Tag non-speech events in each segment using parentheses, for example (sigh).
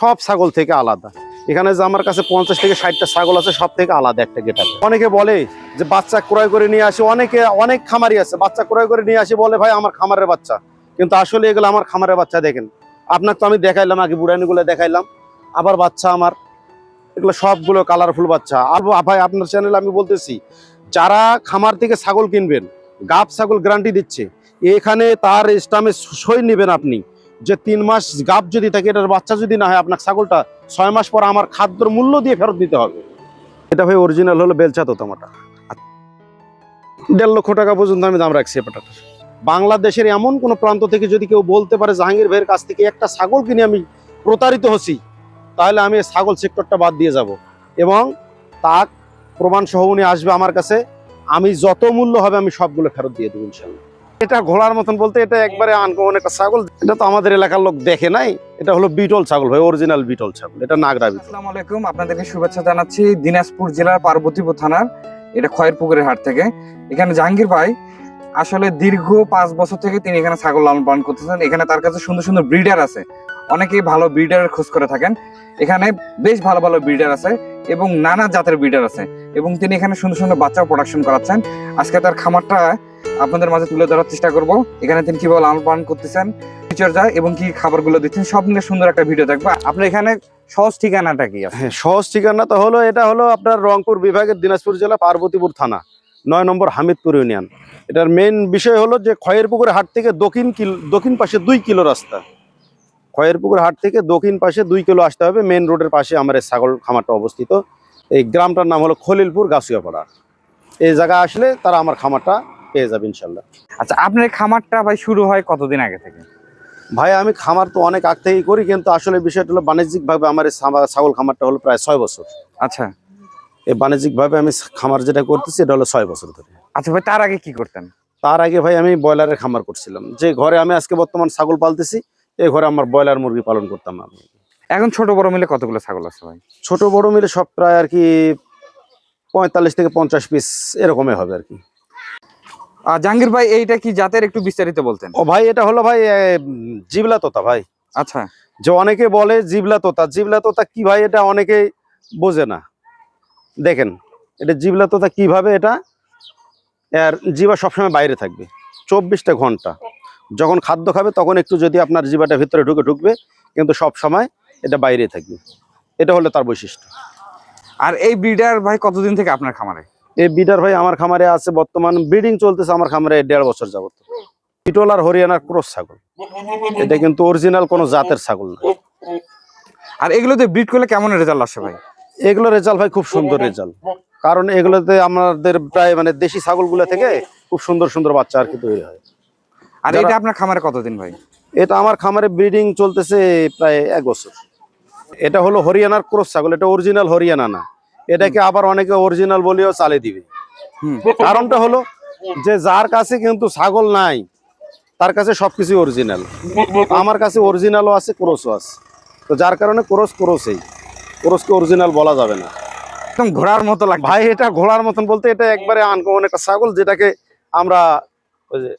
সব ছাগল থেকে আলাদা। এখানে যে আমার কাছে পঞ্চাশ থেকে ষাটটা ছাগল আছে, সব থেকে আলাদা একটা গেট অনেকে বলে যে, বাচ্চা ক্রয় করে নিয়ে আসি, অনেকে, অনেক খামারি আছে, বাচ্চা ক্রয় করে নিয়ে আসে বলে, ভাই, আমার খামারের বাচ্চা। কিন্তু আসলে এগুলো আমার খামারের বাচ্চা দেখেন। আপনার তো আমি দেখাইলাম, আগে বুড়ানিগুলো দেখাইলাম। আবার বাচ্চা আমার, এগুলো সবগুলো কালারফুল বাচ্চা। আর ভাই, আপনার চ্যানেলে আমি বলতেছি, যারা খামার থেকে ছাগল কিনবেন, গাব ছাগল গ্যারান্টি দিচ্ছে, এখানে তার স্টামে সই নেবেন আপনি। যে তিন মাস গাব যদি থাকে, এটার বাচ্চা যদি না হয়, আপনার ছাগলটা ছয় মাস পর আমার খাদ্যর মূল্য দিয়ে ফেরত দিতে হবে। এটা ভাই অরিজিনাল হলো বেলচা তোতামাটা। দেড় লক্ষ টাকা পর্যন্ত আমি দাম রাখছি এপাটাটার বাংলাদেশের এমন কোনো প্রান্ত থেকে যদি কেউ বলতে পারে, জাহাঙ্গীর ভাইয়ের কাছ থেকে একটা ছাগল কিনে আমি প্রতারিত হচ্ছি, তাহলে আমি ছাগল সেক্টরটা বাদ দিয়ে যাব। এবং তার প্রমাণ সহ উনি আসবে আমার কাছে, আমি যত মূল্য হবে আমি সবগুলো ফেরত দিয়ে দেবো ইনশাল্লাহ। এটা ঘোড়ার মতন বলতে এটা একবারে আনকমন একটা ছাগল। এটা তো আমাদের এলাকার লোক দেখে নাই। এটা হলো বিটল ছাগল ভাই অরিজিনাল বিটল ছাগল। এটা নাগরা বিটল। আসসালামু আলাইকুম, আপনাদেরকে শুভেচ্ছা জানাচ্ছি দিনাজপুর জেলার পার্বতীপুর থানার, এটা খয়েরপুকুরের হাট থেকে। এখানে জাহাঙ্গীর ভাই, আসলে দীর্ঘ পাঁচ বছর থেকে তিনি এখানে ছাগল লালন পালন করতেছেন। এখানে তার কাছে সুন্দর সুন্দর ব্রিডার আছে। অনেকেই ভালো ব্রিডারের খোঁজ করে থাকেন। এখানে বেশ ভালো ভালো ব্রিডার আছে এবং নানা জাতের ব্রিডার আছে। এবং তিনি এখানে সুন্দর সুন্দর বাচ্চা প্রোডাকশন করাচ্ছেন। আজকে তার খামারটা আপনাদের মাঝে তুলে ধরার চেষ্টা করব। এখানে তিনি কীভাবে লালন পালন করতেছেন পরিচর্যা এবং কি খাবারগুলো দিচ্ছেন, সব নিয়ে সুন্দর একটা ভিডিও দেখব। আপনার এখানে সহজ ঠিকানাটা কি হ্যাঁ সহজ ঠিকানা তো হলো, এটা হলো আপনার রংপুর বিভাগের দিনাজপুর জেলা পার্বতীপুর থানা, নয় নম্বর হামিদপুর ইউনিয়ন। এটার মেন বিষয় হলো যে খয়েরপুকুর হাট থেকে দক্ষিণ কিলো দক্ষিণ পাশে দুই কিলো রাস্তা। খয়েরপুকুর হাট থেকে দক্ষিণ পাশে দুই কিলো আসতে হবে মেন রোডের পাশে আমার এই ছাগল খামারটা অবস্থিত। এই গ্রামটার নাম হলো খলিলপুর গাছুয়াপাড়া। এই জায়গায় আসলে তারা আমার খামারটা পেয়ে যাবে ইনশাল্লাহ। আচ্ছা আপনার খামারটা ভাই শুরু হয় কতদিন আগে থেকে? ভাই আমি খামার তো অনেক আগ থেকেই করি কিন্তু আসলে বিষয়টা হলো বাণিজ্যিকভাবে আমার এই ছাগল- খামারটা হলো প্রায় ছয় বছর। আচ্ছা। এই বাণিজ্যিকভাবে আমি খামার যেটা করতেছি এটা হলো ছয় বছর ধরে। আচ্ছা ভাই তার আগে কি করতেন? তার আগে ভাই আমি ব্রয়লারের খামার করছিলাম। যে ঘরে আমি আজকে বর্তমান ছাগল পালতেছি এই ঘরে আমার ব্রয়লার মুরগি পালন করতাম আমি। এখন ছোট বড় মিলে কতগুলো ছাগল আছে ভাই? ছোট বড় মিলে সব প্রায় আর কি পঁয়তাল্লিশ থেকে পঞ্চাশ পিস এরকমই হবে আর কি। জাহাঙ্গীর ভাই এইটা কি জাতের একটু বিস্তারিত বলতেন? ও ভাই এটা হলো ভাই জিবলা তোতা ভাই। আচ্ছা। যে অনেকে বলে জিবলা তোতা জিবলা তোতা কি ভাই এটা অনেকে বোঝে না। দেখেন এটা জিবলা তোতা কীভাবে এটা? এর জিবা সবসময় বাইরে থাকবে চব্বিশটা ঘণ্টা। যখন খাদ্য খাবে তখন একটু যদি আপনার জিবাটা ভিতরে ঢুকে ঢুকবে কিন্তু সব সময় এটা বাইরে থাকবে। এটা হলো তার বৈশিষ্ট্য। আর এই ব্রিডার ভাই কতদিন থেকে আপনার খামারে? এই বিডার ভাই আমার খামারে আছে বর্তমান ব্রিডিং চলতেছে আমার খামারে দেড় বছর যাবত। পিটল আর হরিয়ানার ক্রস ছাগল। এটা কিন্তু অরিজিনাল কোনো জাতের ছাগল না। আর এগুলোতে ব্রিড করলে কেমন রেজাল্ট আসে ভাই? এগুলো রেজাল্ট ভাই খুব সুন্দর রেজাল্ট। কারণ এগুলোতে আমাদের প্রায় মানে দেশি ছাগলগুলো থেকে খুব সুন্দর সুন্দর বাচ্চা আর কি তৈরি হয়। আর এটা আপনার খামারে কতদিন ভাই? এটা আমার খামারে ব্রিডিং চলতেছে প্রায় এক বছর। এটা হলো হরিয়ানার ক্রস ছাগল এটা অরিজিনাল হরিয়ানা না। এটাকে আবার অনেকে অরিজিনাল বলেও চালে দিবে। কারণটা হলো যে যার কাছে কিন্তু ছাগল নাই তার কাছে সবকিছু অরিজিনাল আমার কাছে অরিজিনালও আছে ক্রসও আছে। তো যার কারণে ক্রস ক্রসেই। ক্রসকে অরিজিনাল বলা যাবে না। একদম ঘোড়ার মতো লাগে ভাই এটা ঘোড়ার মতন বলতে এটা একবারে আনকমন একটা ছাগল যেটাকে আমরা ওই যে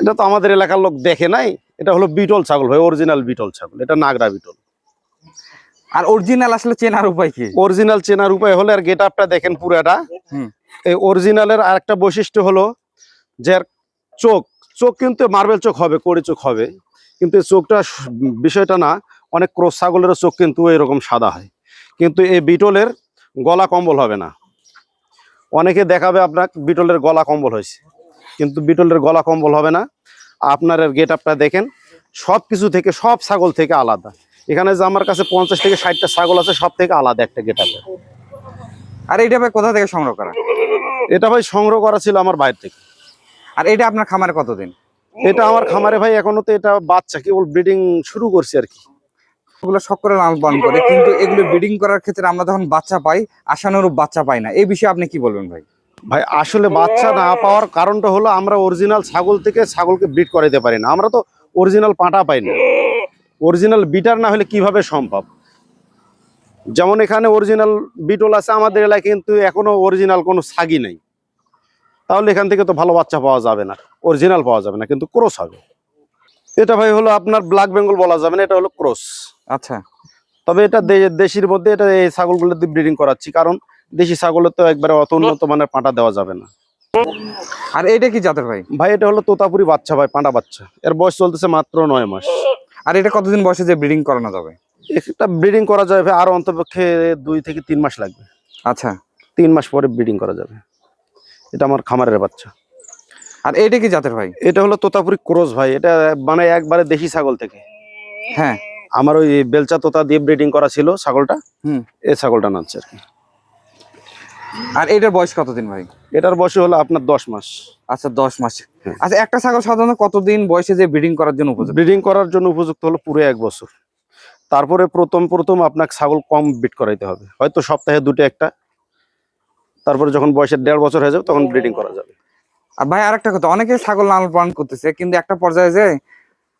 এটা তো আমাদের এলাকার লোক দেখে নাই। এটা হলো বিটল ছাগল ভাই অরিজিনাল বিটল ছাগল। এটা নাগরা বিটল। আর অরিজিনাল আসলে চেনার উপায় কি? অরিজিনাল চেনার উপায় হলে আর গেট আপটা দেখেন পুরাটা। এই অরিজিনালের আরেকটা বৈশিষ্ট্য হলো যে চোখ চোখ কিন্তু মার্বেল চোখ হবে কড়ি চোখ হবে। কিন্তু এই চোখটা বিষয়টা না অনেক ক্রস ছাগলের চোখ কিন্তু এরকম সাদা হয়। কিন্তু এই বিটলের গলা কম্বল হবে না। অনেকে দেখাবে আপনার বিটলের গলা কম্বল হয়েছে। কিন্তু বিটলের গলা কম্বল হবে না। আপনার গেট আপটা দেখেন সব কিছু থেকে সব ছাগল থেকে আলাদা। এখানে যে আমার কাছে পঞ্চাশ থেকে ষাটটা ছাগল আছে সব থেকে আলাদা একটা গেট আপে আর এইটা ভাই কোথা থেকে সংগ্রহ করা? এটা ভাই সংগ্রহ করা ছিল আমার বাইরে থেকে। আর এটা আপনার খামারে কতদিন? এটা আমার খামারে ভাই এখনও তো এটা বাচ্চা কেবল ব্রিডিং শুরু করছে আর কি। এগুলো শখ করে পালন করে কিন্তু এগুলো ব্রিডিং করার ক্ষেত্রে আমরা যখন বাচ্চা পাই আশানুরূপ বাচ্চা পাই না। এই বিষয়ে আপনি কি বলবেন ভাই? ভাই আসলে বাচ্চা না পাওয়ার কারণটা হলো আমরা অরিজিনাল ছাগল থেকে ছাগলকে ব্রিড করাইতে পারি না। আমরা তো অরিজিনাল পাঁটা পাই না। অরিজিনাল বিটার না হলে কীভাবে সম্ভব? যেমন এখানে অরিজিনাল বিটল আছে আমাদের এলাকায় কিন্তু এখনও অরিজিনাল কোনো সাগি নেই। তাহলে এখান থেকে তো ভালো বাচ্চা পাওয়া যাবে না অরিজিনাল পাওয়া যাবে না কিন্তু ক্রস হবে। এটা ভাই হলো আপনার ব্ল্যাক বেঙ্গল বলা যাবে না এটা হলো ক্রস। আচ্ছা। তবে এটা দেশির মধ্যে এটা এই ছাগলগুলো দিয়ে ব্রিডিং করাচ্ছি কারণ দেশি ছাগলের তো একবারে অত উন্নত মানের পাঁটা দেওয়া যাবে না। আর এটা কি জাতের ভাই? ভাই এটা হলো তোতাপুরি বাচ্চা ভাই পাঁটা বাচ্চা। এর বয়স চলতেছে মাত্র নয় মাস। আর এটা কতদিন বয়সে যে ব্রিডিং করানো যাবে? এটা ব্রিডিং করা যাবে ভাই আরও অন্তপক্ষে দুই থেকে তিন মাস লাগবে। আচ্ছা। তিন মাস পরে ব্রিডিং করা যাবে। এটা আমার খামারের বাচ্চা। আর এটা কি জাতের ভাই? এটা হলো তোতাপুরি ক্রোজ ভাই এটা মানে একবারে দেশি ছাগল থেকে। হ্যাঁ। আমার ওই বেলচা তোতা দিয়ে ব্রিডিং করা ছিল ছাগলটা। হুম। এই ছাগলটা নাচছে আর কি। আর এইটার বয়স কতদিন ভাই? এটার বয়স হলো আপনার দশ মাস। আচ্ছা দশ মাস। আচ্ছা একটা ছাগল সাধারণত কতদিন বয়সে যে ব্রিডিং করার জন্য উপযুক্ত? ব্রিডিং করার জন্য উপযুক্ত হলো পুরো এক বছর। তারপরে প্রথম প্রথম আপনাকে ছাগল কম বিট করাইতে হবে। হয়তো সপ্তাহে দুটো একটা। তারপরে যখন বয়সের দেড় বছর হয়ে যাবে তখন ব্রিডিং করা যাবে। আর ভাই আরেকটা কথা অনেকে ছাগল লালন পালন করতেছে কিন্তু একটা পর্যায়ে যে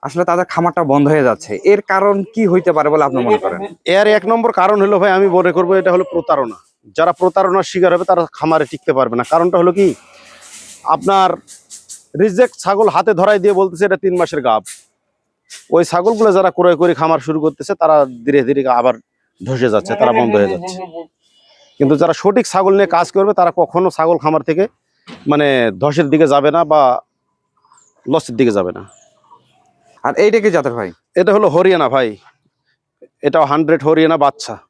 আসলে তাদের খামারটা বন্ধ হয়ে যাচ্ছে। এর কারণ কি হইতে পারে বলে আপনি মনে করেন? এর এক নম্বর কারণ হলো ভাই আমি মনে করব এটা হলো প্রতারণা। যারা প্রতারণার শিকার হবে তারা খামারে টিকতে পারবে না। কারণটা হলো কি? আপনার রিজেক্ট ছাগল হাতে ধরাই দিয়ে বলতেছে এটা তিন মাসের গাব। ওই ছাগলগুলো যারা ক্রয় করে খামার শুরু করতেছে তারা ধীরে ধীরে আবার ধসে যাচ্ছে তারা বন্ধ হয়ে যাচ্ছে। কিন্তু যারা সঠিক ছাগল নিয়ে কাজ করবে তারা কখনো ছাগল খামার থেকে মানে ধসের দিকে যাবে না বা লসের দিকে যাবে না। আর এইটা কি জাতের ভাই? এটা হলো হরিয়ানা ভাই। এটাও হান্ড্রেড হরিয়ানা বাচ্চা।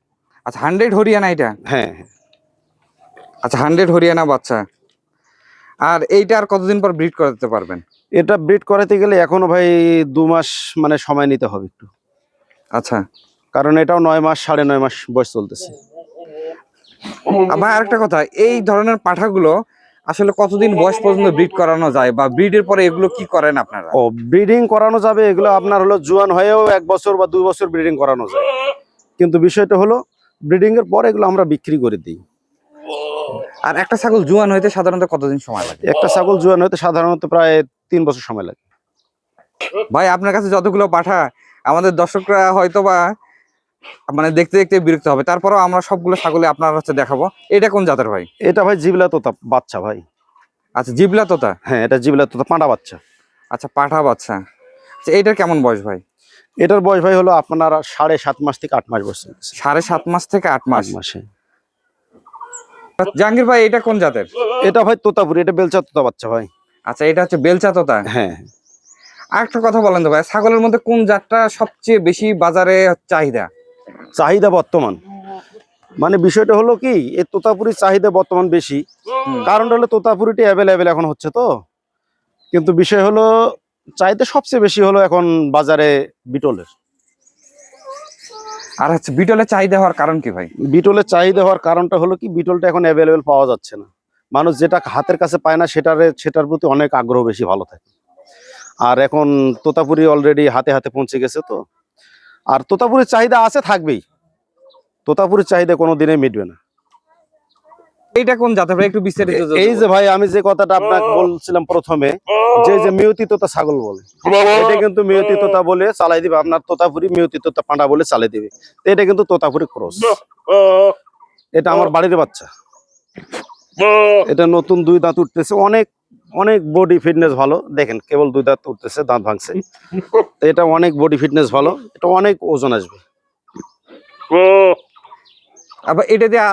আচ্ছা হান্ড্রেড হরিয়ানা এটা? হ্যাঁ আচ্ছা হান্ড্রেড হরিয়ানা বাচ্চা। আর এইটা আর কতদিন পর ব্রিড করতে পারবেন? এটা ব্রিড করাতে গেলে এখনও ভাই দু মাস মানে সময় নিতে হবে একটু। আচ্ছা। কারণ এটাও নয় মাস সাড়ে নয় মাস বয়স চলতেছে। ভাই আরেকটা কথা এই ধরনের পাঠাগুলো আসলে কতদিন বয়স পর্যন্ত ব্রিড করানো যায়? বা ব্রিডের পরে এগুলো কি করেন আপনারা? ও ব্রিডিং করানো যাবে এগুলো আপনার হলো জুয়ান হয়েও এক বছর বা দুই বছর ব্রিডিং করানো যায়। কিন্তু বিষয়টা হলো ব্রিডিং এর পর এগুলো আমরা বিক্রি করে দিই। আর একটা ছাগল জুয়ান হইতে সাধারণত কতদিন সময় লাগে? একটা ছাগল জুয়ান হতে সাধারণত প্রায় তিন বছর সময় লাগে। ভাই আপনার কাছে যতগুলো পাঠা আমাদের দর্শকরা হয়তো বা মানে দেখতে দেখতে বিরক্ত হবে। তারপরেও আমরা সবগুলো ছাগলে আপনার হচ্ছে দেখাবো। এটা কোন জাতের ভাই? এটা ভাই জিবলা তোতা বাচ্চা ভাই। আচ্ছা জিবলা তোতা? হ্যাঁ এটা জিবলা তোতা পাঁটা বাচ্চা। আচ্ছা পাঠা বাচ্চা। আচ্ছা এইটার কেমন বয়স ভাই? এটার বয়স ভাই হলো আপনার সাড়ে সাত মাস থেকে আট মাস চলতেছে। সাড়ে সাত মাস থেকে আট মাস। মাসে। জাহাঙ্গীর ভাই এটা কোন জাতের? এটা ভাই তোতাপুরি এটা বেলচা তোতা বাচ্চা ভাই। আচ্ছা এটা হচ্ছে বেলচা তোতা? হ্যাঁ। আর একটা কথা বলেন তো ভাই ছাগলের মধ্যে কোন জাতটা সবচেয়ে বেশি বাজারে চাহিদা? চাহিদা বর্তমান। মানে বিষয়টা হলো কি এই তোতাপুরির চাহিদা বর্তমান বেশি। হুম। কারণটা হলো তোতাপুরিটি অ্যাভেলেবেল এখন হচ্ছে তো। কিন্তু বিষয় হলো চাহিদা সবচেয়ে বেশি হলো এখন বাজারে বিটলের। আর হচ্ছে বিটলের চাহিদা হওয়ার কারণ কি ভাই? বিটলের চাহিদা হওয়ার কারণটা হলো কি বিটলটা এখন অ্যাভেলেবেল পাওয়া যাচ্ছে না। মানুষ যেটা হাতের কাছে পায় না সেটার সেটার প্রতি অনেক আগ্রহ বেশি ভালো থাকে। আর এখন তোতাপুরি অলরেডি হাতে হাতে পৌঁছে গেছে তো। আর তোতাপুরির চাহিদা আছে থাকবেই। তোতাপুরির চাহিদা কোনো দিনে মিটবে না। এইটা কোন জাতের ভাই? একটু বিস্তারিত এই যে ভাই আমি যে কথাটা আপনাকে বলছিলাম প্রথমে যে যে মিয়তি তোতা ছাগল বলে এটা কিন্তু মিয়তি তোতা বলে চালাই দিবে আপনার তোতাপুরি মিয়তি তোতা পাঁডা বলে চালাই দিবে। তো এটা কিন্তু তোতাপুরি ক্রস। এটা আমার বাড়ির বাচ্চা। এটা নতুন দুই দাঁত উঠতেছে অনেক অনেক বডি ফিটনেস ভালো। দেখেন কেবল দুই দাঁত উঠতেছে দাঁত ভাঙছে। এটা অনেক বডি ফিটনেস ভালো এটা অনেক ওজন আসবে। আবার এটা দিয়ে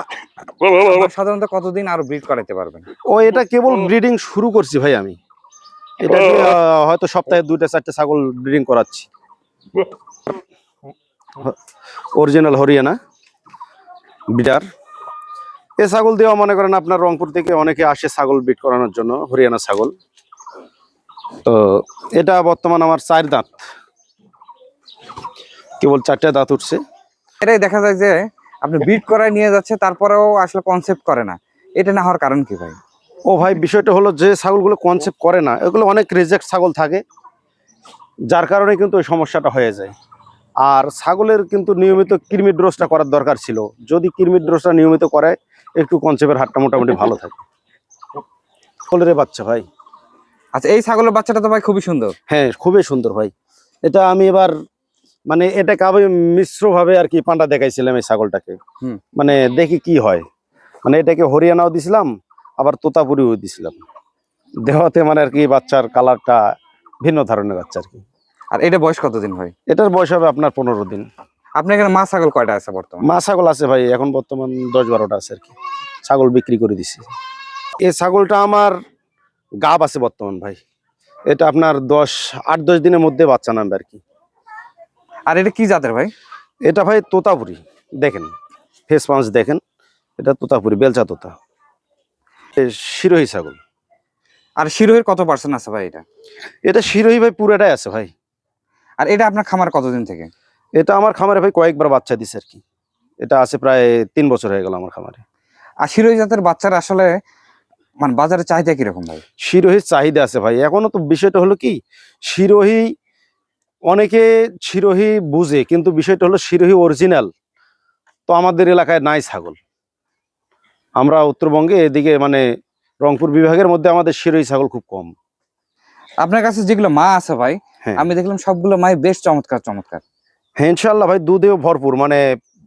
সাধারণত কতদিন আর ব্রিড করাতে পারবেন? ও এটা কেবল ব্রিডিং শুরু করছি ভাই আমি। এটা হয়তো সপ্তাহে দুইটা চারটে ছাগল ব্রিডিং করাচ্ছি। অরিজিনাল হরিয়ানা বিডার এ ছাগল দিয়েও মনে করেন আপনার রংপুর থেকে অনেকে আসে ছাগল বিট করানোর জন্য হরিয়ানা ছাগল। তো এটা বর্তমান আমার চার দাঁত। কেবল চারটে দাঁত উঠছে। এটাই দেখা যায় যে আপনি বিট করায় নিয়ে যাচ্ছে তারপরেও আসলে কনসেপ্ট করে না। এটা না হওয়ার কারণ কি ভাই? ও ভাই বিষয়টা হলো যে ছাগলগুলো কনসেপ্ট করে না এগুলো অনেক রিজেক্ট ছাগল থাকে যার কারণে কিন্তু ওই সমস্যাটা হয়ে যায়। আর ছাগলের কিন্তু নিয়মিত কৃমির ড্রোসটা করার দরকার ছিল। যদি কৃমির ড্রোসটা নিয়মিত করে একটু কনসেপ্টের হাটটা মোটামুটি ভালো থাকে। ছাগলের বাচ্চা ভাই। আচ্ছা এই ছাগলের বাচ্চাটা তো ভাই খুবই সুন্দর। হ্যাঁ খুবই সুন্দর ভাই। এটা আমি এবার মানে এটাকে আমি মিশ্রভাবে আর কি পান্ডা দেখাইছিলাম এই ছাগলটাকে। মানে দেখি কি হয়। মানে এটাকে হরিয়ানাও দিছিলাম আবার তোতাপুরিও দিছিলাম। দেওয়াতে মানে আর কি বাচ্চার কালারটা ভিন্ন ধরনের বাচ্চা আর কি। আর এটা বয়স কতদিন ভাই? এটার বয়স হবে আপনার পনেরো দিন। আপনার এখানে মা ছাগল কয়টা আছে বর্তমানে? মা ছাগল আছে ভাই এখন বর্তমান দশ বারোটা আছে আর কি। ছাগল বিক্রি করে দিছি। এই ছাগলটা আমার গাব আছে বর্তমান ভাই। এটা আপনার দশ আট দশ দিনের মধ্যে বাচ্চা নামবে আর কি। আর এটা কি জাতের ভাই? এটা ভাই তোতাপুরি দেখেন ফেস পাঁচ দেখেন এটা তোতাপুরি বেলচা তোতা। শিরোহী ছাগল। আর শিরোহীর কত পার্সেন্ট আছে ভাই এটা? এটা শিরোহী ভাই পুরোটাই আছে ভাই। আর এটা আপনার খামার কতদিন থেকে? এটা আমার খামারে ভাই কয়েকবার বাচ্চা দিছে আর কি। এটা আছে প্রায় তিন বছর হয়ে গেল আমার খামারে। আর শিরোহী জাতের বাচ্চারা আসলে মানে বাজারে চাহিদা কীরকম ভাই? শিরোহীর চাহিদা আছে ভাই। এখনও তো বিষয়টা হলো কি শিরোহী অনেকে শিরোহী বুঝে কিন্তু বিষয়টা হলো শিরোহী অরিজিনাল তো আমাদের এলাকায় নাই ছাগল। আমরা উত্তরবঙ্গে এদিকে মানে রংপুর বিভাগের মধ্যে আমাদের শিরোহী ছাগল খুব কম। আপনার কাছে যেগুলো মা আছে ভাই হ্যাঁ। আমি দেখলাম সবগুলো মাই বেশ চমৎকার চমৎকার। হ্যাঁ ইনশাল্লাহ ভাই দুধেও ভরপুর। মানে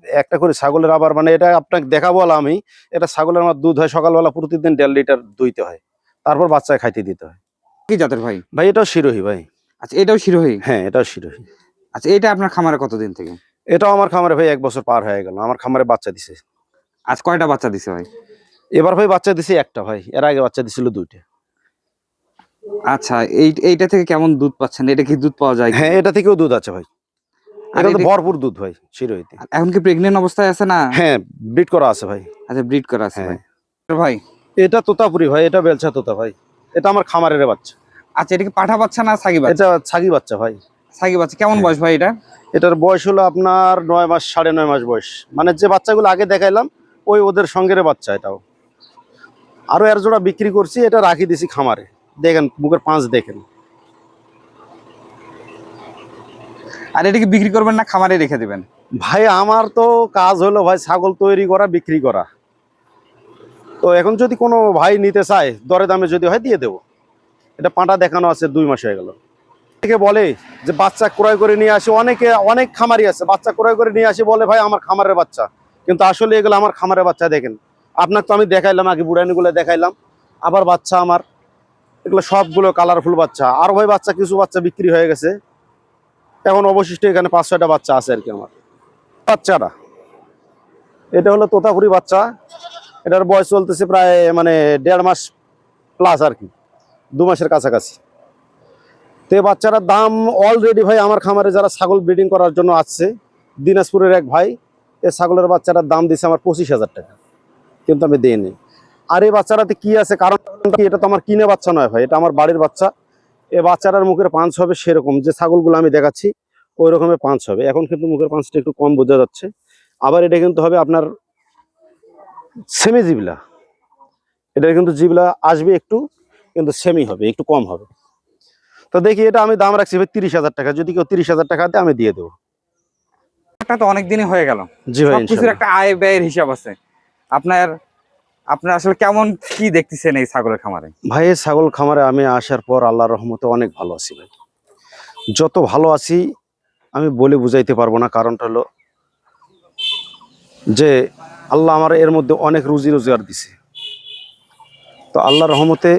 একটা করে ছাগলের আবার মানে এটা আপনাকে দেখাবো আমি এটা ছাগলের আমার দুধ হয় সকালবেলা প্রতিদিন দেড় লিটার দুইতে হয়। তারপর বাচ্চায় খাইতে দিতে হয়। কি জাতের ভাই? ভাই এটাও শিরোহী ভাই। আচ্ছা এটাও শিরোহী? হ্যাঁ এটাও শিরোহী। আচ্ছা এটা আপনার খামারে কতদিন থেকে? এটাও আমার খামারে ভাই এক বছর পার হয়ে গেল। আমার খামারে বাচ্চা দিছে। আজ কয়টা বাচ্চা দিছে ভাই? এবার ভাই বাচ্চা দিছে একটা ভাই। এর আগে বাচ্চা দিছিল দুইটা। আচ্ছা এই এইটা থেকে কেমন দুধ পাচ্ছেন? এটা কি দুধ পাওয়া যায় হ্যাঁ এটা থেকেও দুধ আছে ভাই। এটা তো ভরপুর দুধ ভাই শিরোহিতে। এখন কি প্রেগনেন্ট অবস্থায় আছে না? হ্যাঁ ব্রিড করা আছে ভাই। আচ্ছা ব্রিড করা আছে হ্যাঁ। ভাই। ভাই এটা তোতাপুরি ভাই এটা বেলচা তোতা ভাই। এটা আমার খামারের বাচ্চা। আচ্ছা এটা কি পাঠা বাচ্চা না সাগি বাচ্চা? এটা ছাগি বাচ্চা ভাই। সাগি বাচ্চা কেমন বয়স ভাই এটা? এটার বয়স হলো আপনার নয় মাস সাড়ে নয় মাস বয়স। মানে যে বাচ্চাগুলো আগে দেখাইলাম ওই ওদের সঙ্গের বাচ্চা এটাও। আরও এর জোড়া বিক্রি করছি এটা রাখি দিছি খামারে। দেখেন মুখের পাঁচ দেখেন। আর এটা কি বিক্রি করবেন না খামারে রেখে দিবেন? ভাই আমার তো কাজ হলো ভাই ছাগল তৈরি করা বিক্রি করা। তো এখন যদি কোনো ভাই নিতে চায় দরে দামে যদি হয় দিয়ে দেবো। এটা পাঁটা দেখানো আছে, দুই মাস হয়ে গেল। অনেকে বলে যে বাচ্চা ক্রয় করে নিয়ে আসে, অনেকে, অনেক খামারি আছে, বাচ্চা ক্রয় করে নিয়ে আসে বলে, ভাই, আমার খামারের বাচ্চা। কিন্তু আসলে এগুলো আমার খামারের বাচ্চা দেখেন। আপনার তো আমি দেখাইলাম, আগে বুড়ানিগুলো দেখাইলাম। আবার বাচ্চা আমার, এগুলো সবগুলো কালারফুল বাচ্চা। আর ভাই, বাচ্চা, কিছু বাচ্চা বিক্রি হয়ে গেছে। এখন অবশিষ্ট এখানে পাঁচ, ছয়টা বাচ্চা আছে আর কি আমার। বাচ্চাটা, এটা হলো তোতাপুরি বাচ্চা। এটার বয়স চলতেছে প্রায় মানে দেড় মাস প্লাস আর কি। দু মাসের কাছাকাছি। তো এই বাচ্চাটার দাম অলরেডি ভাই আমার খামারে যারা ছাগল ব্রিডিং করার জন্য আসছে, দিনাজপুরের এক ভাই এ ছাগলের বাচ্চাটার দাম দিছে আমার পঁচিশ হাজার টাকা। কিন্তু আমি দিইনি। আর এই বাচ্চাটাতে কি আছে? কারণ এটা তো আমার কিনে বাচ্চা নয় ভাই, এটা আমার বাড়ির বাচ্চা। এ বাচ্চাটার মুখের পাঁচ হবে সেরকম, যে ছাগলগুলো আমি দেখাচ্ছি, ওই রকমের পাঁচ হবে। এখন কিন্তু মুখের পাঁচটা একটু কম বোঝা যাচ্ছে। আবার এটা কিন্তু হবে আপনার সেমি জিবলা এটা কিন্তু জিবলা আসবে একটু কিন্তু সেমি হবে একটু কম হবে। তো দেখি এটা আমি দাম রাখছি ভাই তিরিশ হাজার টাকা যদি কেউ তিরিশ হাজার টাকা দেয় আমি দিয়ে দেবো। একটা তো অনেক দিনই হয়ে গেল। জি ভাই ইনশাল্লাহ। একটা আয় ব্যয়ের হিসাব আছে। আপনার আপনার আসলে কেমন কি দেখতেছেন এই ছাগলের খামারে? ভাই এই ছাগল খামারে আমি আসার পর আল্লাহর রহমতে অনেক ভালো আছি ভাই। যত ভালো আছি আমি বলে বুঝাইতে পারব না কারণটা হলো যে আল্লাহ আমার এর মধ্যে অনেক রুজি রোজগার দিছে। তো আল্লাহর রহমতে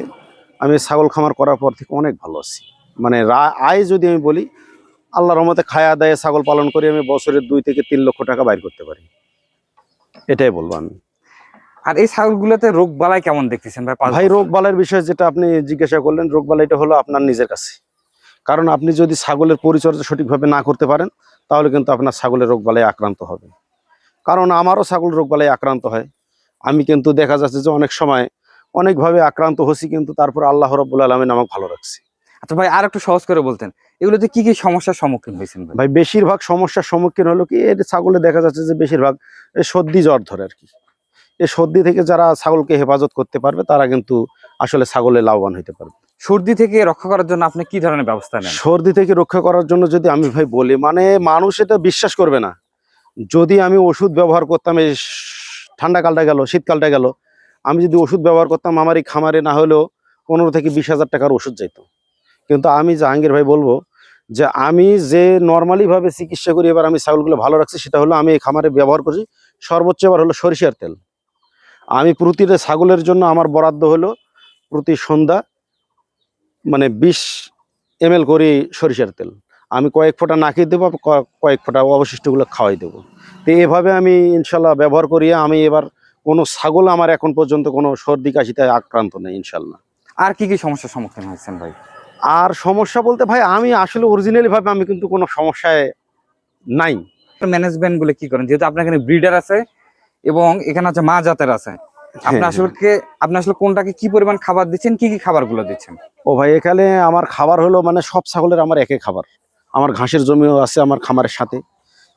আমি ছাগল খামার করার পর থেকে অনেক ভালো আছি। মানে আয় যদি আমি বলি আল্লাহর রহমতে খায়া দায়ে ছাগল পালন করে আমি বছরে দুই থেকে তিন লক্ষ টাকা বাইর করতে পারি। এটাই বলব আমি। আর এই ছাগলগুলোতে রোগ বালাই কেমন দেখতেছেন ভাই ভাই রোগ বালাইয়ের বিষয়ে যেটা আপনি জিজ্ঞাসা করলেন রোগ বালাইটা হলো আপনার নিজের কাছে। কারণ আপনি যদি ছাগলের পরিচর্যা সঠিকভাবে না করতে পারেন তাহলে কিন্তু আপনার ছাগলের রোগ বালাই আক্রান্ত হবে। কারণ আমারও ছাগল রোগ বালাই আক্রান্ত হয়। আমি কিন্তু দেখা যাচ্ছে যে অনেক সময় অনেকভাবে আক্রান্ত হচ্ছি কিন্তু তারপর আল্লাহ রব্বুল আলমিন আমাকে ভালো রাখছে। আচ্ছা ভাই আর একটু সহজ করে বলতেন এগুলোতে কি কি সমস্যার সম্মুখীন হয়েছেন ভাই? বেশিরভাগ সমস্যার সম্মুখীন হলো কি এর ছাগলে দেখা যাচ্ছে যে বেশিরভাগ সর্দি জ্বর ধরে আর কি। এই সর্দি থেকে যারা ছাগলকে হেফাজত করতে পারবে তারা কিন্তু আসলে ছাগলে লাভবান হতে পারবে। সর্দি থেকে রক্ষা করার জন্য আপনি কি ধরনের ব্যবস্থা নেন? সর্দি থেকে রক্ষা করার জন্য যদি আমি ভাই বলি মানে মানুষ এটা বিশ্বাস করবে না। যদি আমি ওষুধ ব্যবহার করতাম এই ঠান্ডাকালটা গেল শীতকালটা গেল আমি যদি ওষুধ ব্যবহার করতাম, আমার এই খামারে না হলেও পনেরো থেকে বিশ হাজার টাকার ওষুধ যাইতো। কিন্তু আমি জাহাঙ্গীর ভাই বলব যে আমি যে নর্মালিভাবে চিকিৎসা করি, এবার আমি ছাগলগুলো ভালো রাখছি, সেটা হলো আমি এই খামারে ব্যবহার করি সর্বোচ্চ এবার হলো সরিষার তেল। আমি প্রতিটা ছাগলের জন্য আমার বরাদ্দ হলো প্রতি সন্ধ্যা মানে বিশ এম করি সরিষার তেল। আমি কয়েক ফোঁটা নাকি দেবো কয়েক ফোঁটা অবশিষ্টগুলো খাওয়াই দেবো। তো এভাবে আমি ইনশাল্লাহ ব্যবহার করিয়ে আমি এবার কোনো ছাগল আমার এখন পর্যন্ত কোনো সর্দি কাশিতে আক্রান্ত নেই ইনশাল্লাহ আর কি কি সমস্যার সম্মুখীন হয়েছেন ভাই? আর সমস্যা বলতে ভাই আমি আসলে অরিজিনালি ভাবে আমি কিন্তু কোনো সমস্যায় নাই। ম্যানেজমেন্টগুলো কি করেন? যেহেতু আপনার এখানে ব্রিডার আছে এবং এখানে আছে মা জাতের আছে। আপনি হ্যাঁ, আসলে আপনি আসলে কোনটাকে কি পরিমাণ খাবার দিচ্ছেন কি কি খাবারগুলো দিচ্ছেন? ও ভাই এখানে আমার খাবার হলো মানে সব ছাগলের আমার একই খাবার। আমার ঘাসের জমিও আছে আমার খামারের সাথে।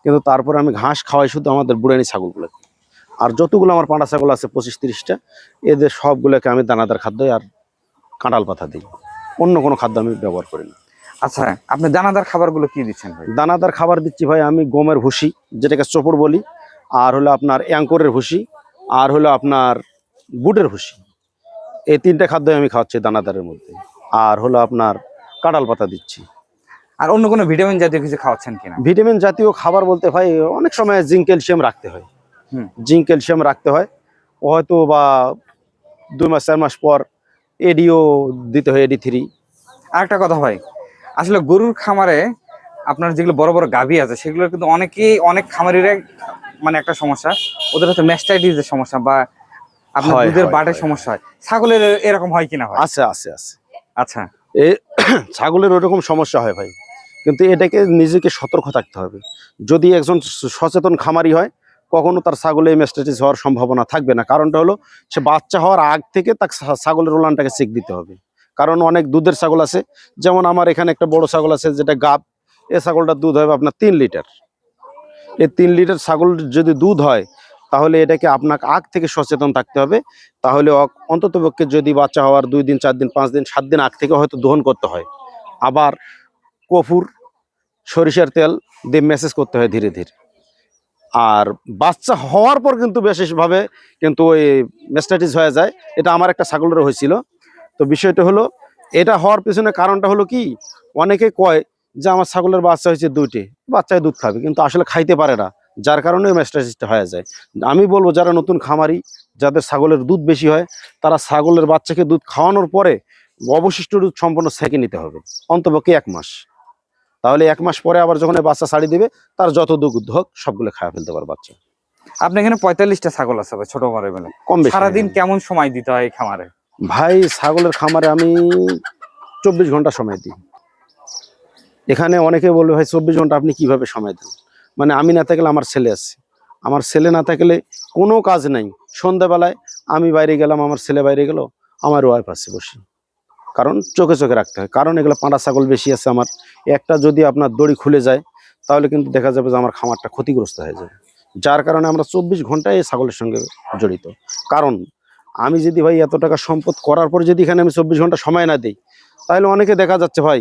কিন্তু তারপরে আমি ঘাস খাওয়াই শুধু আমাদের বুড়ানি ছাগলগুলোকে। আর যতগুলো আমার পাঁটা ছাগল আছে পঁচিশ তিরিশটা এদের সবগুলোকে আমি দানাদার খাদ্য আর কাঁঠাল পাতা দিই। অন্য কোনো খাদ্য আমি ব্যবহার করি না। আচ্ছা আপনি দানাদার খাবারগুলো কি দিচ্ছেন ভাই? দানাদার খাবার দিচ্ছি ভাই আমি গমের ভুসি যেটাকে চোপড় বলি আর হলো আপনার অ্যাঙ্করের ভুসি আর হলো আপনার বুটের ভুসি। এই তিনটে খাদ্য আমি খাওয়াচ্ছি দানাদারের মধ্যে। আর হলো আপনার কাঁঠাল পাতা দিচ্ছি। আর অন্য কোনো ভিটামিন জাতীয় কিছু খাওয়াচ্ছেন কিনা? ভিটামিন জাতীয় খাবার বলতে ভাই অনেক সময় জিঙ্ক ক্যালসিয়াম রাখতে হয়। জিঙ্ক ক্যালসিয়াম রাখতে হয়। হয়তো বা দুই মাস চার মাস পর এডিও দিতে হয় এডি থ্রি আর একটা কথা ভাই আসলে গরুর খামারে আপনার যেগুলো বড় বড় গাভী আছে সেগুলো কিন্তু অনেকেই অনেক খামারিরা মানে একটা সমস্যা। ওদের হচ্ছে ম্যাস্টাইটিসের সমস্যা বা আপনার দুধের বাটের সমস্যা হয়। ছাগলের এরকম হয় কিনা হয় আছে আছে আছে। আচ্ছা। এ (clears throat) ছাগলের ওরকম সমস্যা হয় ভাই। কিন্তু এটাকে নিজেকে সতর্ক থাকতে হবে। যদি একজন সচেতন খামারি হয় কখনো তার ছাগলে মেস্টাইটিস হওয়ার সম্ভাবনা থাকবে না। কারণটা হলো, সে বাচ্চা হওয়ার আগ থেকে তাকে ছাগলের ওলানটাকে চেক দিতে হবে। কারণ অনেক দুধের ছাগল আছে, যেমন আমার এখানে একটা বড় ছাগল আছে যেটা গাব, এ ছাগলটার দুধ হবে আপনার তিন লিটার। এই তিন লিটার ছাগল যদি দুধ হয়, তাহলে এটাকে আপনাকে আগ থেকে সচেতন থাকতে হবে। তাহলে অন্তত পক্ষে যদি বাচ্চা হওয়ার দুই দিন, চার দিন, পাঁচ দিন, সাত দিন আগ থেকে হয়তো দহন করতে হয়। আবার কফুর সরিষার তেল দিয়ে মেসেজ করতে হয় ধীরে ধীরে। আর বাচ্চা হওয়ার পর কিন্তু বিশেষভাবে কিন্তু ওই মেস্টাইটিস হয়ে যায়। এটা আমার একটা ছাগলেরও হয়েছিল। তো বিষয়টা হলো, এটা হওয়ার পিছনে কারণটা হলো কি? অনেকে কয় যে আমার ছাগলের বাচ্চা হয়েছে দুইটি বাচ্চায় দুধ খাবে, কিন্তু আসলে খাইতে পারে না, যার কারণে ওই মেস্টাইটিসটা হয়ে যায়। আমি বলব, যারা নতুন খামারি, যাদের ছাগলের দুধ বেশি হয়, তারা ছাগলের বাচ্চাকে দুধ খাওয়ানোর পরে অবশিষ্ট দুধ সম্পূর্ণ সেঁকে নিতে হবে। অন্তপক্ষে এক মাস। তাহলে এক মাস পরে আবার যখন বাচ্চা ছাড়ি দিবে তার যত দুধ হোক সবগুলো খাওয়া ফেলতে পারবে বাচ্চা। আপনি এখানে পঁয়তাল্লিশটা ছাগল আছে ভাই ছোট বড় বেলা। কম বেশি সারাদিন কেমন সময় দিতে হয় এই খামারে? ভাই ছাগলের খামারে আমি চব্বিশ ঘণ্টা সময় দিই। এখানে অনেকে বলবে ভাই চব্বিশ ঘণ্টা আপনি কীভাবে সময় দেন? মানে আমি না থাকলে আমার ছেলে আছে। আমার ছেলে না থাকলে কোনো কাজ নাই। সন্ধ্যাবেলায় আমি বাইরে গেলাম আমার ছেলে বাইরে গেল আমার ওয়াইফ আছে বসে। কারণ চোখে চোখে রাখতে হয়। কারণ এগুলো পাঁটা ছাগল বেশি আছে আমার। একটা যদি আপনার দড়ি খুলে যায়, তাহলে কিন্তু দেখা যাবে যে আমার খামারটা ক্ষতিগ্রস্ত হয়ে যাবে। যার কারণে আমরা চব্বিশ ঘন্টায় এই ছাগলের সঙ্গে জড়িত। কারণ আমি যদি ভাই এত টাকা সম্পদ করার পর যদি এখানে আমি চব্বিশ ঘণ্টা সময় না দিই, তাহলে অনেকে দেখা যাচ্ছে ভাই,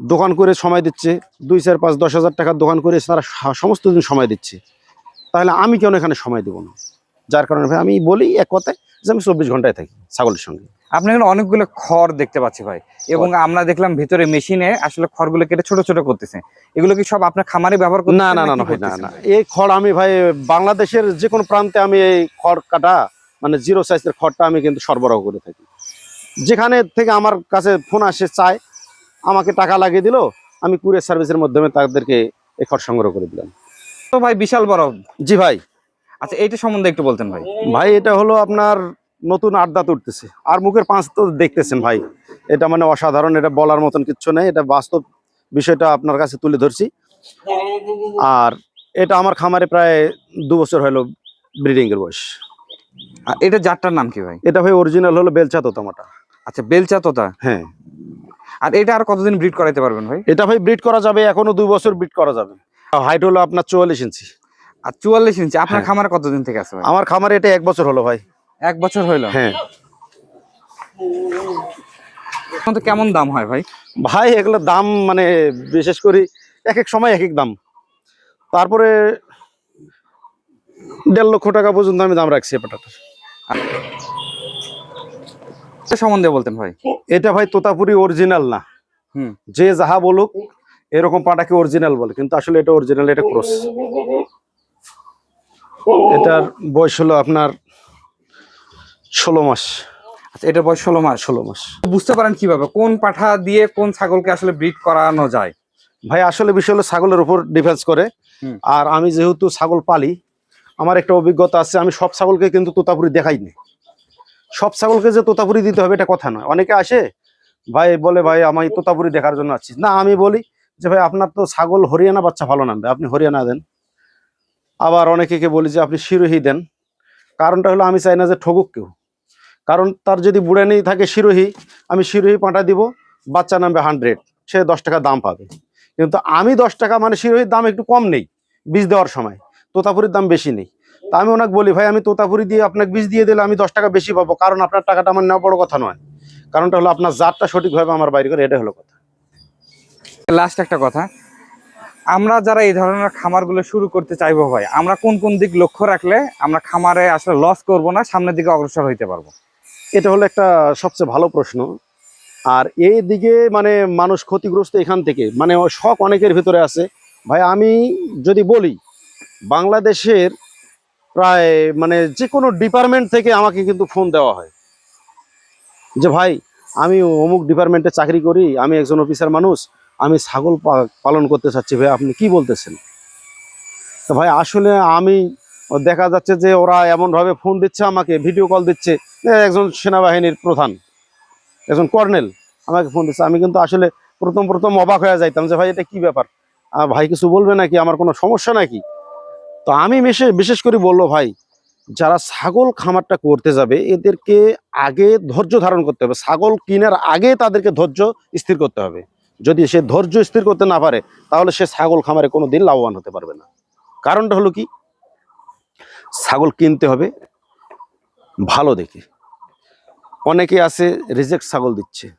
দোকান করে সময় দিচ্ছে, দুই, চার, পাঁচ, দশ হাজার টাকার দোকান করে তারা সমস্ত দিন সময় দিচ্ছে। তাহলে আমি কেন এখানে সময় দেবো না? যার কারণে ভাই আমি বলি এক কথায় যে আমি চব্বিশ ঘন্টায় থাকি ছাগলের সঙ্গে। আপনি এখানে অনেকগুলো খড় দেখতে পাচ্ছি ভাই। এবং আমরা দেখলাম ভিতরে মেশিনে আসলে খড়গুলো কেটে ছোট ছোট করতেছে। এগুলো কি সব আপনার খামারে ব্যবহার করতে না না না না ভাই না না। এই খড় আমি ভাই বাংলাদেশের যে কোনো প্রান্তে আমি এই খড় কাটা মানে জিরো সাইজের খড়টা আমি কিন্তু সরবরাহ করে থাকি। যেখানে থেকে আমার কাছে ফোন আসে চায় আমাকে টাকা লাগিয়ে দিল আমি কুরিয়ার সার্ভিসের মাধ্যমে তাদেরকে এই খড় সংগ্রহ করে দিলাম। তো ভাই বিশাল বড়। জি ভাই। আচ্ছা এইটা সম্বন্ধে একটু বলতেন ভাই। ভাই এটা হলো আপনার নতুন আড্ডা তুলতেছে। আর মুখের পাঁচ তো দেখতেছেন ভাই। এটা মানে অসাধারণ এটা বলার মতন কিচ্ছু নেই। এটা বাস্তব বিষয়টা আপনার কাছে তুলে ধরছি। আর এটা আমার খামারে প্রায় দু বছর হলো ব্রিডিং এর বয়স। আর এটা জাতটার নাম কি ভাই? এটা ভাই অরিজিনাল হলো বেলচা তোতামাটা আচ্ছা বেলচা তোতা হ্যাঁ। আর এটা আর কতদিন ব্রিড করাইতে পারবেন ভাই? এটা ভাই ব্রিড করা যাবে এখনও দুই বছর ব্রিড করা যাবে। হাইট হলো আপনার চুয়াল্লিশ ইঞ্চি। আর চুয়াল্লিশ ইঞ্চি আপনার হ্যাঁ। খামারে কতদিন থেকে আছে আমার খামারে এটা এক বছর হলো ভাই। এক বছর হইল। হ্যাঁ। তো কেমন দাম হয় ভাই? ভাই এগুলো দাম মানে বিশেষ করে এক এক সময় এক এক দাম। তারপরে দেড় লক্ষ টাকা পর্যন্ত আমি দাম রাখছি পাটাটার সম্বন্ধে বলতেন ভাই। এটা ভাই তোতাপুরি অরিজিনাল না। হুম। যে যাহা বলুক এরকম পাটাকে অরিজিনাল বলে? কিন্তু আসলে এটা অরিজিনাল এটা ক্রস এটার বয়স হলো আপনার ষোলো মাস। আচ্ছা এটার বয়স ষোলো মাস ষোলো মাস। বুঝতে পারেন কীভাবে কোন পাঠা দিয়ে কোন ছাগলকে আসলে ব্রিড করানো যায়? ভাই আসলে বিষয় হলো ছাগলের উপর ডিফেন্স করে। আর আমি যেহেতু ছাগল পালি আমার একটা অভিজ্ঞতা আছে আমি সব ছাগলকে কিন্তু তোতাপুরি দেখাইনি। সব ছাগলকে যে তোতাপুরি দিতে হবে এটা কথা নয়। অনেকে আসে ভাই বলে ভাই আমি তোতাপুরি দেখার জন্য আছি না আমি বলি যে ভাই আপনার তো ছাগল হরিয়ানা বাচ্চা ভালো নামবে আপনি হরিয়ানা দেন। আবার অনেকে বলি যে আপনি শিরোহী দেন। কারণটা হলো আমি চাই না যে ঠগুক কেউ। কারণ তার যদি বুড়ানি থাকে শিরোহী, আমি শিরোহী পাঁটা দিব, বাচ্চা নামবে হান্ড্রেড সে দশ টাকা দাম পাবে। কিন্তু আমি দশ টাকা মানে শিরোহির দাম একটু কম নেই বীজ দেওয়ার সময়, তোতাপুরির দাম বেশি নেই। তা আমি ওনাকে বলি, ভাই, আমি তোতাপুরি দিয়ে আপনাকে বীজ দিয়ে দিলে আমি দশ টাকা বেশি পাবো, কারণ আপনার টাকাটা আমার নেওয়া বড় কথা নয়। কারণটা হলো আপনার জাতটা সঠিকভাবে আমার বাইরে করে, এটা হলো কথা। লাস্ট একটা কথা, আমরা যারা এই ধরনের খামারগুলো শুরু করতে চাইব ভাই, আমরা কোন কোন দিক লক্ষ্য রাখলে আমরা খামারে আসলে লস করব না, সামনের দিকে অগ্রসর হইতে পারব। এটা হলো একটা সবচেয়ে ভালো প্রশ্ন। আর এই দিকে মানে মানুষ ক্ষতিগ্রস্ত এখান থেকে মানে শখ অনেকের ভিতরে আছে। ভাই, আমি যদি বলি, বাংলাদেশের প্রায় মানে যে কোনো ডিপার্টমেন্ট থেকে আমাকে কিন্তু ফোন দেওয়া হয়। যে ভাই, আমি অমুক ডিপার্টমেন্টে চাকরি করি, আমি একজন অফিসার মানুষ, আমি ছাগল পালন করতে চাচ্ছি, ভাই, আপনি কি বলতেছেন? তো ভাই, আসলে আমি দেখা যাচ্ছে যে ওরা এমনভাবে ফোন দিচ্ছে আমাকে ভিডিও কল দিচ্ছে একজন সেনাবাহিনীর প্রধান, একজন কর্নেল আমাকে ফোন দিচ্ছে। আমি কিন্তু আসলে প্রথম প্রথম অবাক হয়ে যাইতাম যে ভাই, এটা কি ব্যাপার? ভাই কিছু বলবে নাকি? আমার কোনো সমস্যা নাকি? তো আমি বিশেষ করে বলল, ভাই, যারা ছাগল খামারটা করতে যাবে, এদেরকে আগে ধৈর্য ধারণ করতে হবে। ছাগল কেনার আগে তাদেরকে ধৈর্য স্থির করতে হবে। যদি সে ধৈর্য স্থির করতে না পারে, তাহলে সে ছাগল খামারে কোনো দিন লাভবান হতে পারবে না। কারণটা হলো কি? ছাগল কিনতে হবে। ভালো দেখে। অনেকে আছে রিজেক্ট ছাগল দিচ্ছে।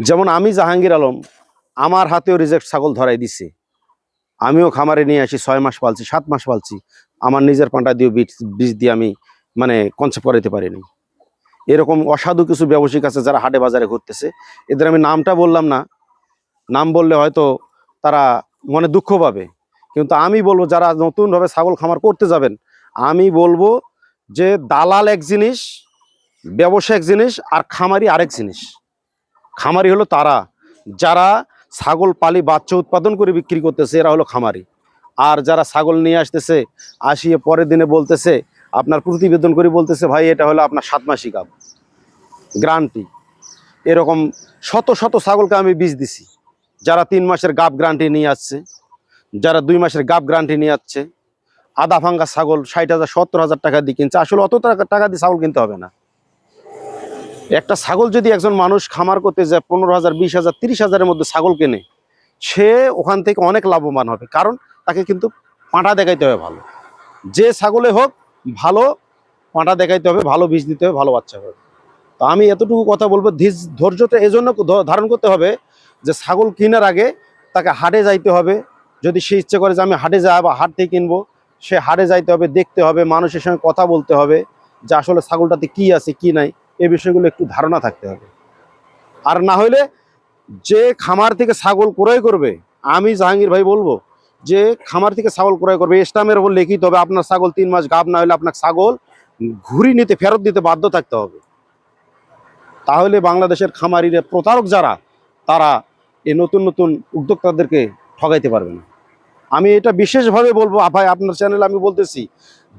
যেমন আমি জাহাঙ্গীর আলম, আমার হাতেও রিজেক্ট ছাগল ধরাই দিছে। আমিও খামারে নিয়ে আসি, ছয় মাস পালছি, সাত মাস পালছি। আমার নিজের পান্ডা দিয়ে বীজ বীজ দিয়ে আমি মানে কনসেপ্ট করাতে পারিনি এরকম অসাধু কিছু ব্যবসায়িক আছে যারা হাটে বাজারে ঘুরতেছে। এদের আমি নামটা বললাম না। নাম বললে হয়তো তারা মনে দুঃখ পাবে। কিন্তু আমি বলব, যারা নতুনভাবে ছাগল খামার করতে যাবেন আমি বলব যে দালাল এক জিনিস ব্যবসা এক জিনিস আর খামারি আরেক জিনিস। খামারি হলো তারা। যারা ছাগল, পালি, বাচ্চা উৎপাদন করে বিক্রি করতেছে, এরা হলো খামারি। আর যারা ছাগল নিয়ে আসতেছে, আসিয়ে পরের দিনে বলতেছে, আপনার প্রতিবেদন করে বলতেছে, ভাই, এটা হলো আপনার সাত মাসিক গাব গ্রান্টি এরকম শত শত ছাগলকে আমি বীজ দিছি। যারা তিন মাসের গাপ গ্রান্টি নিয়ে আসছে, যারা দুই মাসের গাপ গ্রান্টি নিয়ে আসছে আধা ভাঙ্গা ছাগল ষাট হাজার, সত্তর হাজার টাকা দিয়ে কিনছে। আসলে অত টাকা দিয়ে ছাগল কিনতে হবে না। একটা ছাগল যদি একজন মানুষ খামার করতে যায়, পনেরো হাজার, বিশ হাজার, তিরিশ হাজারের মধ্যে ছাগল কেনে, সে ওখান থেকে অনেক লাভবান হবে। কারণ তাকে কিন্তু পাঁটা দেখাইতে হবে ভালো। যে ছাগলে হোক, ভালো পাঁটা দেখাইতে হবে, ভালো বীজ দিতে হবে, ভালো বাচ্চা হবে। তো আমি এতটুকু কথা বলব ধীর ধৈর্যটা এই জন্য ধারণ করতে হবে যে ছাগল কেনার আগে তাকে হাটে যাইতে হবে। যদি সে ইচ্ছে করে যে আমি হাটে যাই বা হাট থেকে কিনবো সে হারে যাইতে হবে, দেখতে হবে, মানুষের সঙ্গে কথা বলতে হবে যে আসলে ছাগলটাতে কি আছে, কি নাই, এ বিষয়গুলো একটু ধারণা থাকতে হবে। আর না হলে যে খামার থেকে ছাগল ক্রয় করবে, আমি জাহাঙ্গীর ভাই বলব, যে খামার থেকে ছাগল ক্রয় করবে, স্টামের ওপর লিখিত হবে, আপনার ছাগল তিন মাস গাব না হলে আপনার ছাগল ঘুরি নিতে, ফেরত দিতে বাধ্য থাকতে হবে। তাহলে বাংলাদেশের খামারিরা প্রতারক যারা, তারা এই নতুন নতুন উদ্যোক্তাদেরকে ঠগাইতে পারবে না। আমি এটা বিশেষভাবে বলব ভাই, আপনার চ্যানেলে আমি বলতেছি,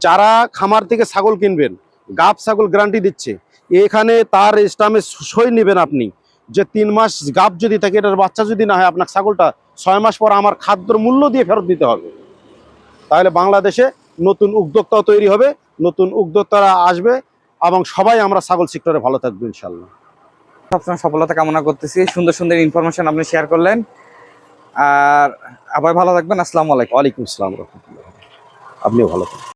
যারা খামার থেকে ছাগল কিনবেন, গাব ছাগল গ্যারান্টি দিচ্ছে, এখানে তার স্টামে সই নেবেন আপনি, যে তিন মাস গাব যদি থাকে, এটার বাচ্চা যদি না হয়, আপনার ছাগলটা ছয় মাস পর আমার খাদ্যর মূল্য দিয়ে ফেরত দিতে হবে। তাহলে বাংলাদেশে নতুন উদ্যোক্তাও তৈরি হবে, নতুন উদ্যোক্তারা আসবে, এবং সবাই আমরা ছাগল সেক্টরে ভালো থাকব ইনশাল্লাহ সবসময় সফলতা কামনা করতেছি, সুন্দর সুন্দর ইনফরমেশন আপনি শেয়ার করলেন। আর আবার ভালো থাকবেন। আসসালামু আলাইকুম। ওয়ালাইকুম আসসালাম রহমতুল্লাহ। আপনিও ভালো থাকবেন।